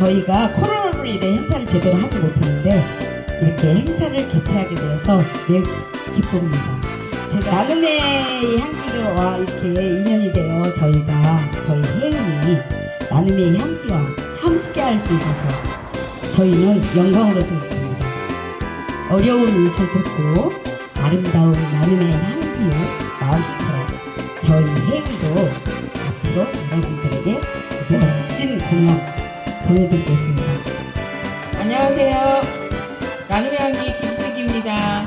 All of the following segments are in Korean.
저희가 코로나로 인해 행사를 제대로 하지 못했는데 이렇게 행사를 개최하게 되어서 매우 기쁩니다. 제가 나눔의 향기와 이렇게 인연이 되어 저희가 저희 혜은이 나눔의 향기와 함께 할 수 있어서 저희는 영광으로 생각합니다. 어려운 일을 듣고 아름다운 나눔의 향기를 마음씨처럼 저희 혜은도 앞으로 여러분들에게 멋진 공연 보여드리겠습니다. 안녕하세요. 나눔의 향기 김슬기입니다.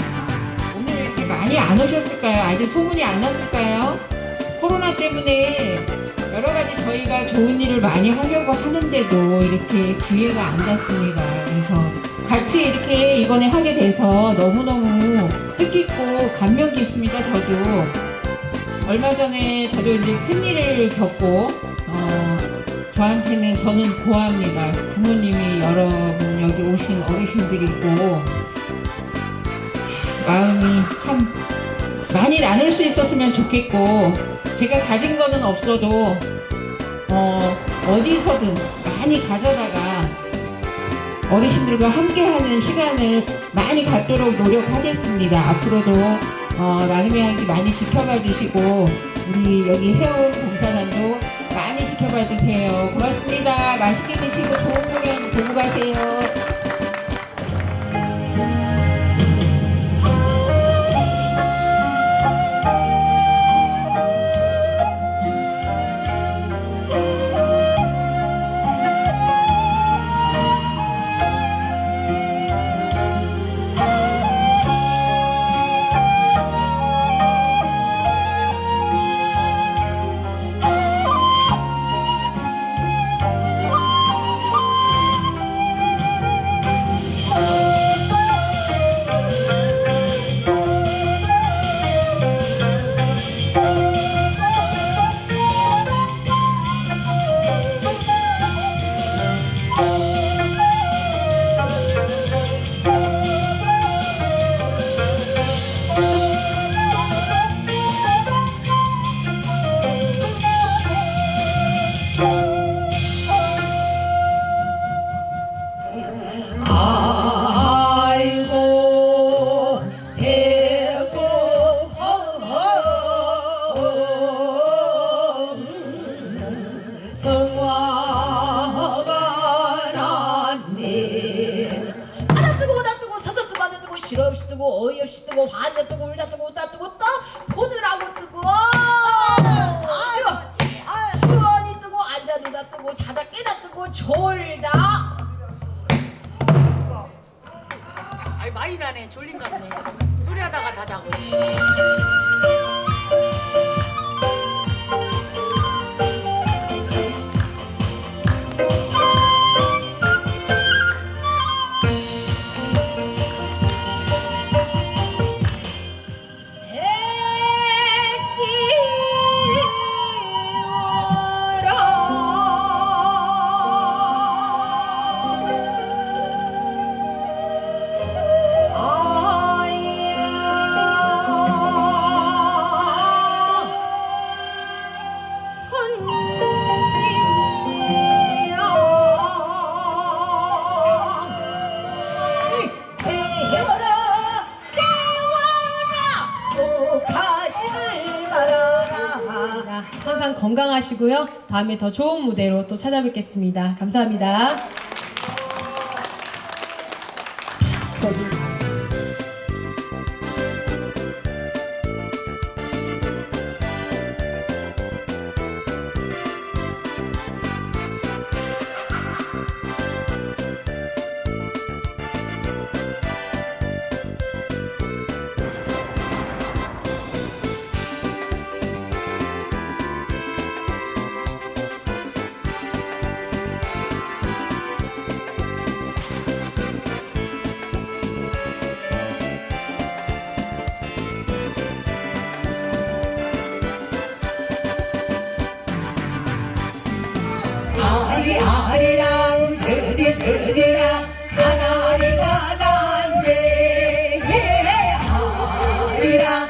오늘 이렇게 많이 안 오셨을까요? 아직 소문이 안 났을까요? 코로나 때문에 여러 가지 저희가 좋은 일을 많이 하려고 하는데도 이렇게 기회가 안 닿습니다. 그래서 같이 이렇게 이번에 하게 돼서 너무너무 뜻깊고 감명 깊습니다. 저도 얼마 전에 저도 이제 큰 일을 겪고 어, 저한테는 저는 고합니다. 부모님이 여러분 여기 오신 어르신들이 있고 마음이 참 많이 나눌 수 있었으면 좋겠고 제가 가진 거는 없어도 어, 어디서든 많이 가져다가 어르신들과 함께하는 시간을 많이 갖도록 노력하겠습니다. 앞으로도 어, 나눔의 향기 많이 지켜봐 주시고 우리 여기 회원 봉사단도 주세요. 고맙습니다. 맛있게 실없이 뜨고 어이없이 뜨고 화자 뜨고 울다 뜨고 웃다 뜨고 또 보느라고 뜨고. 시원 시원히 뜨고 앉아 누다 뜨고 자다 깨다 뜨고 졸다. 아이 많이 자네. 졸린가 보네. 소리하다가 다 자고 항상 건강하시고요. 다음에 더 좋은 무대로 또 찾아뵙겠습니다. 감사합니다. 아리 아리랑 서리 서리랑 하나리가 난데. 예 아리랑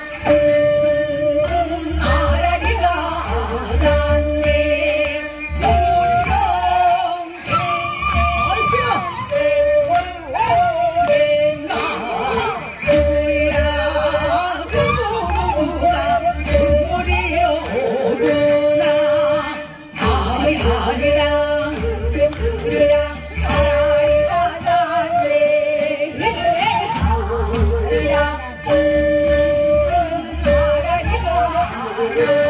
Yeah.